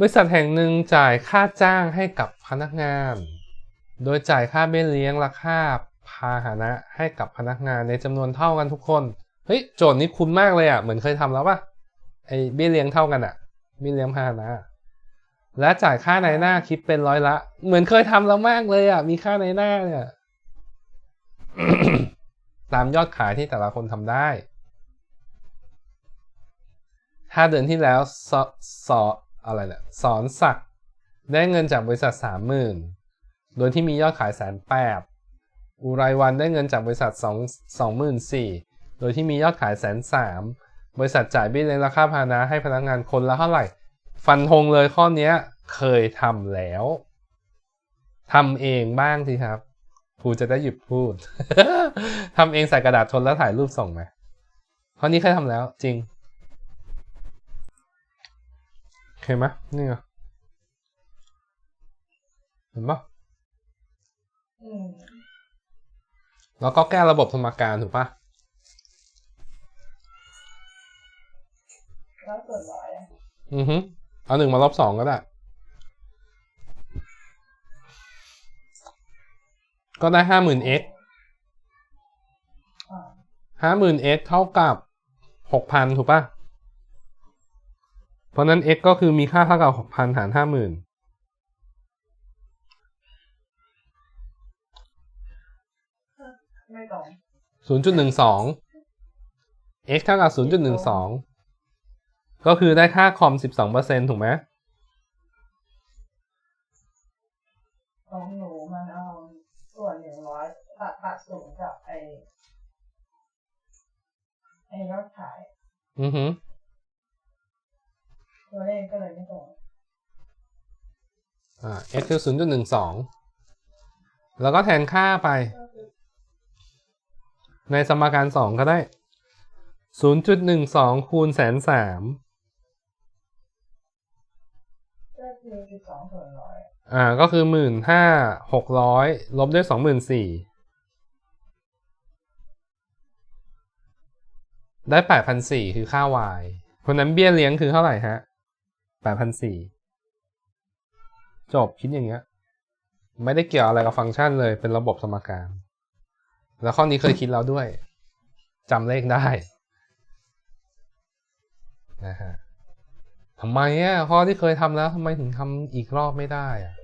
บริษัทแห่งหนึ่งจ่ายค่าจ้างให้กับพนักงาน โดยจ่ายค่าเบี้ยเลี้ยงและค่าพาหนะให้กับพนักงานในจำนวนเท่ากันทุกคน เฮ้ยโจทย์นี้คุ้นมากเลยอะ เหมือนเคยทำแล้วป่ะไอ้เบี้ยเลี้ยงเท่ากันอะ เบี้ยเลี้ยงพาหนะ และจ่ายค่าในหน้าคิดเป็นร้อยละ เหมือนเคยทำแล้วมากเลยอะ มีค่าในหน้าเนี่ยตามยอดขายที่แต่ละคนทำได้ ถ้าเดือนที่แล้วสส ออะไรเนี่ยสอนศักได้เงินจากบริษัทสามหมื่นโดยที่มียอดขายแสนแปดอุไรวันได้เงินจากบริษัทสองสองหมื่นสี่โดยที่มียอดขายแสนสามบริษัทจ่ายเบี้ยเลี้ยงราคาพานะให้พนักงานคนละเท่าไหร่ ฟันธงเลยข้อเนี้ยเคยทำแล้วทำเองบ้างสิครับครูจะได้หยุดพูดทำเองใส่กระดาษทนแล้วถ่ายรูปส่งไหมข้อนี้เคยทำแล้วจริง โอเคไหมนี่ไงเห็นปะอืมแล้วก็แก้ระบบสมการถูกปะแล้วส่วนร้อยอะอือฮึเอาหนึ่งมาลบสองก็ได้ ก็ได้ห้าหมื่น x อ่าห้าหมื่น x เท่ากับหกพันถูกปะ เพราะนั้น x ก็คือมีค่าเท่ากับหกพันหารห้าหมื่นไม่ตรงศูนย์จุดหนึ่งสอง x เท่ากับศูนย์จุดหนึ่งสองก็คือได้ค่าคอมสิบสองเปอร์เซ็นถูกไหมของหนูมันเอาส่วนหนึ่งร้อยตัดตัดศูนย์กับไอไอยอดขาย อือฮึ ตัวเลขก็เลยไม่ตรงอ่า x คือศูนย์จุดหนึ่งสองแล้วก็แทนค่าไป ในสมการสองก็ได้ศูนย์จุดหนึ่งสองคูณแสนสามก็คือสิบสองส่วนร้อยอ่า ก็คือหมื่นห้าหกร้อยลบด้วยสองหมื่นสี่ได้แปดพันสี่คือค่า y เพราะนั้นเบี้ยเลี้ยงคือเท่าไหร่ฮะ แปดพันสี่จบคิดอย่างเงี้ย ไม่ได้เกี่ยวอะไรกับฟังก์ชันเลย เป็นระบบสมการ แล้วข้อนี้เคยคิดแล้วด้วยจำเลขได้นะฮะทำไมอะข้อที่เคยทำแล้วทำไมถึงทำอีกรอบไม่ได้อะ